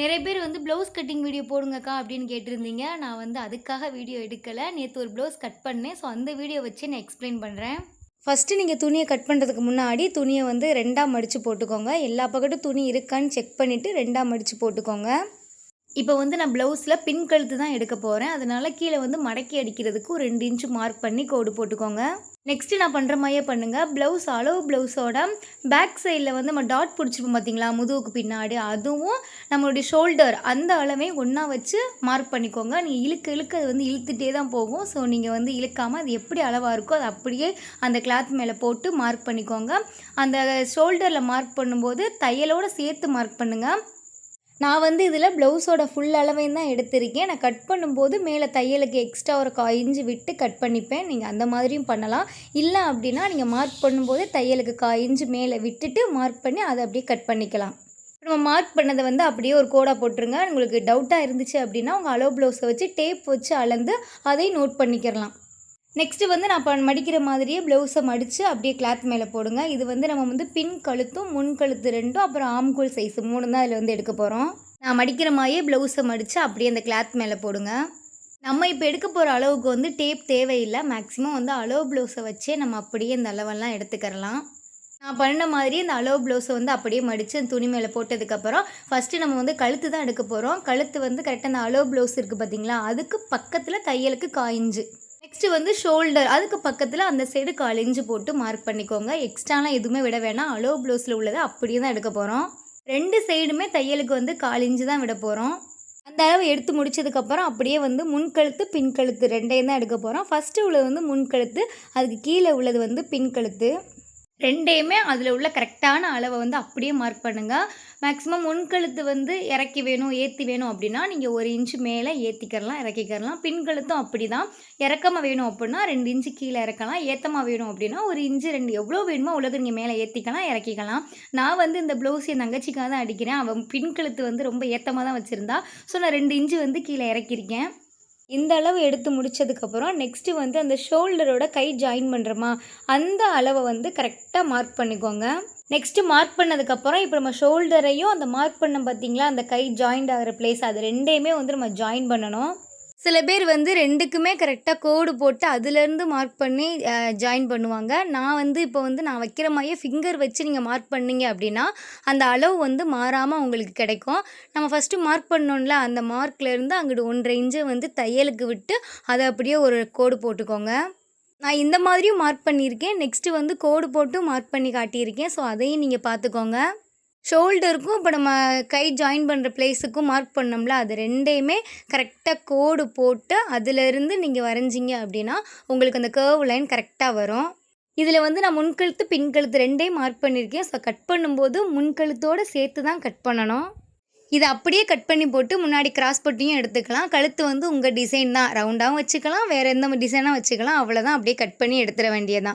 நிறைய பேர் வந்து ப்ளவுஸ் கட்டிங் வீடியோ போடுங்கக்கா அப்படின்னு கேட்டிருந்தீங்க. நான் வந்து அதுக்காக வீடியோ எடுக்கலை. நேற்று ஒரு ப்ளவுஸ் கட் பண்ணேன். ஸோ அந்த வீடியோ வச்சு நான் எக்ஸ்பிளைன் பண்ணுறேன் ஃபஸ்ட்டு நீங்கள் துணியை கட் பண்ணுறதுக்கு முன்னாடி துணியை வந்து ரெண்டாக மடித்து போட்டுக்கோங்க. எல்லா பக்கட்டும் துணி இருக்கான்னு செக் பண்ணிவிட்டு ரெண்டாக மடித்து போட்டுக்கோங்க. இப்போ வந்து நான் ப்ளவுஸில் பின் கழுத்து தான் எடுக்க போகிறேன் அதனால் கீழே வந்து மடக்கி அடிக்கிறதுக்கு ஒரு ரெண்டு இன்ச்சு மார்க் பண்ணி கோடு போட்டுக்கோங்க. நெக்ஸ்ட்டு நான் பண்ணுற மாதிரியே பண்ணுங்கள் ப்ளவுஸ் அளவு ப்ளவுஸோட பேக் சைடில் வந்து நம்ம டாட் பிடிச்சிருப்போம் பார்த்தீங்களா முதுகுக்கு பின்னாடி. அதுவும் நம்மளுடைய ஷோல்டர் அந்த அளவே ஒன்றா வச்சு மார்க் பண்ணிக்கோங்க. நீங்கள் இழுக்க இழுக்க அது வந்து இழுத்துட்டே தான் போகும். ஸோ நீங்கள் வந்து இழுக்காமல் அது எப்படி அளவாக இருக்கோ அது அப்படியே அந்த கிளாத் மேலே போட்டு மார்க் பண்ணிக்கோங்க. அந்த ஷோல்டரில் மார்க் பண்ணும்போது தையலோடு சேர்த்து மார்க் பண்ணுங்கள் நான் வந்து இதில் ப்ளவுஸோட ஃபுல் அளவையும் தான் எடுத்திருக்கேன். நான் கட் பண்ணும்போது மேலே தையலுக்கு எக்ஸ்ட்ரா ஒரு கா இன்ச்சு விட்டு கட் பண்ணிப்பேன். நீங்கள் அந்த மாதிரியும் பண்ணலாம். இல்லை அப்படின்னா நீங்கள் மார்க் பண்ணும்போது தையலுக்கு கா இன்ச்சு மேலே விட்டுட்டு மார்க் பண்ணி அதை அப்படியே கட் பண்ணிக்கலாம். நம்ம மார்க் பண்ணதை வந்து அப்படியே ஒரு கோடாக போட்டுருங்க. உங்களுக்கு டவுட்டாக இருந்துச்சு அப்படின்னா உங்கள் அலோ ப்ளவுஸை வச்சு டேப் வச்சு அளந்து அதையும் நோட் பண்ணிக்கிறலாம். நெக்ஸ்ட்டு வந்து நான் இப்போ மடிக்கிற மாதிரியே ப்ளவுஸை மடித்து அப்படியே கிளாத் மேலே போடுங்க. இது வந்து நம்ம வந்து பின் கழுத்தும் முன் கழுத்து ரெண்டும் அப்புறம் ஆம்கோல் சைஸு மூணு தான் இதில் வந்து எடுக்க போகிறோம் நான் மடிக்கிற மாதிரியே ப்ளவுஸை மடித்து அப்படியே அந்த கிளாத் மேலே போடுங்க. நம்ம இப்போ எடுக்க போகிற அளவுக்கு வந்து டேப் தேவையில்லை. மேக்ஸிமம் வந்து அளவு ப்ளவுஸை வச்சே நம்ம அப்படியே இந்த அளவெல்லாம் எடுத்துக்கிறலாம். நான் பண்ண மாதிரி இந்த அளவு ப்ளவுஸை வந்து அப்படியே மடித்து அந்த துணி மேலே போட்டதுக்கப்புறம் ஃபஸ்ட்டு நம்ம வந்து கழுத்து தான் எடுக்க போகிறோம் கழுத்து வந்து கரெக்டாக அந்த அளவு ப்ளவுஸ் இருக்குது பார்த்தீங்களா அதுக்கு பக்கத்தில் தையலுக்கு காயிஞ்சு நெக்ஸ்ட்டு வந்து ஷோல்டர் அதுக்கு பக்கத்தில் அந்த சைடு கால் இன்ச்சு போட்டு மார்க் பண்ணிக்கோங்க. எக்ஸ்ட்ராலாம் எதுவுமே விட வேணாம். அலோ ப்ளவுஸில் உள்ளதை அப்படியே தான் எடுக்க போகிறோம் ரெண்டு சைடுமே தையலுக்கு வந்து கால் இன்ச்சு தான் விட போகிறோம் அந்த அளவு எடுத்து முடிச்சதுக்கப்புறம் அப்படியே வந்து முன்கழுத்து பின்கழுத்து ரெண்டையும் தான் எடுக்க போகிறோம் ஃபஸ்ட்டு உள்ளது வந்து முன்கழுத்து அதுக்கு கீழே உள்ளது வந்து பின்கழுத்து ரெண்டையுமே அதில் உள்ள கரெக்டான அளவை வந்து அப்படியே மார்க் பண்ணுங்கள் மேக்ஸிமம் முன்கழுத்து வந்து இறக்கி வேணும் ஏற்றி வேணும் அப்படின்னா நீங்கள் ஒரு இன்ச்சு மேலே ஏற்றிக்கிறலாம் இறக்கிக்கிறலாம். பின்கழுத்தும் அப்படி தான் இறக்கமாக வேணும் அப்படின்னா ரெண்டு இன்ச்சு கீழே இறக்கலாம். ஏற்றமாக வேணும் அப்படின்னா ஒரு இன்ச்சு ரெண்டு எவ்வளோ வேணுமோ அவ்வளோது நீங்கள் மேலே ஏற்றிக்கலாம் இறக்கிக்கலாம். நான் வந்து இந்த ப்ளவுஸ் என் தங்கச்சிக்காக தான் அடிக்கிறேன். அவன் பின்கழுத்து வந்து ரொம்ப ஏற்றமாக தான் வச்சுருந்தா. ஸோ நான் ரெண்டு இன்ச்சு வந்து கீழே இறக்கியிருக்கேன். இந்த அளவு எடுத்து முடிச்சதுக்கப்புறம் நெக்ஸ்ட்டு வந்து அந்த ஷோல்டரோட கை ஜாயின் பண்ணுறோமா அந்த அளவை வந்து கரெக்டாக மார்க் பண்ணிக்கோங்க. நெக்ஸ்ட்டு மார்க் பண்ணதுக்கப்புறம் இப்போ நம்ம ஷோல்டரையும் அந்த மார்க் பண்ண பார்த்தீங்களா அந்த கை ஜாயிண்ட் ஆகிற பிளேஸ் அது ரெண்டையுமே வந்து நம்ம ஜாயின் பண்ணணும். சில பேர் வந்து ரெண்டுக்குமே கரெக்டாக கோடு போட்டு அதுலேருந்து மார்க் பண்ணி ஜாயின் பண்ணுவாங்க. நான் வந்து இப்போ வந்து நான் வைக்கிற மாதிரியே ஃபிங்கர் வச்சு நீங்கள் மார்க் பண்ணீங்க அப்படின்னா அந்த அளவு வந்து மாறாமல் உங்களுக்கு கிடைக்கும். நம்ம ஃபஸ்ட்டு மார்க் பண்ணோம்ல அந்த மார்க்லேருந்து அங்கிட்டு ஒன்றரை இன்ச்சை வந்து தையலுக்கு விட்டு அதை அப்படியே ஒரு கோடு போட்டுக்கோங்க. நான் இந்த மாதிரியும் மார்க் பண்ணியிருக்கேன். நெக்ஸ்ட்டு வந்து கோடு போட்டு மார்க் பண்ணி காட்டியிருக்கேன். ஸோ அதையும் நீங்கள் பார்த்துக்கோங்க. ஷோல்டருக்கும் இப்போ நம்ம கை ஜாயின் பண்ணுற பிளேஸுக்கும் மார்க் பண்ணோம்ல அது ரெண்டையுமே கரெக்டாக கோடு போட்டு அதிலிருந்து நீங்கள் வரைஞ்சிங்க அப்படின்னா உங்களுக்கு அந்த கேர்வ் லைன் கரெக்டாக வரும். இதில் வந்து நான் முன்கழுத்து பின்கழுத்து ரெண்டையும் மார்க் பண்ணியிருக்கேன் ஸோ கட் பண்ணும்போது முன்கழுத்தோடு சேர்த்து தான் கட் பண்ணணும். இதை அப்படியே கட் பண்ணி போட்டு முன்னாடி கிராஸ் பட்டியும் எடுத்துக்கலாம். கழுத்து வந்து உங்கள் டிசைன் தான். ரவுண்டாகவும் வச்சுக்கலாம். வேறு எந்த டிசைனாக வச்சுக்கலாம். அவ்வளோதான் அப்படியே கட் பண்ணி எடுத்துட வேண்டியதான்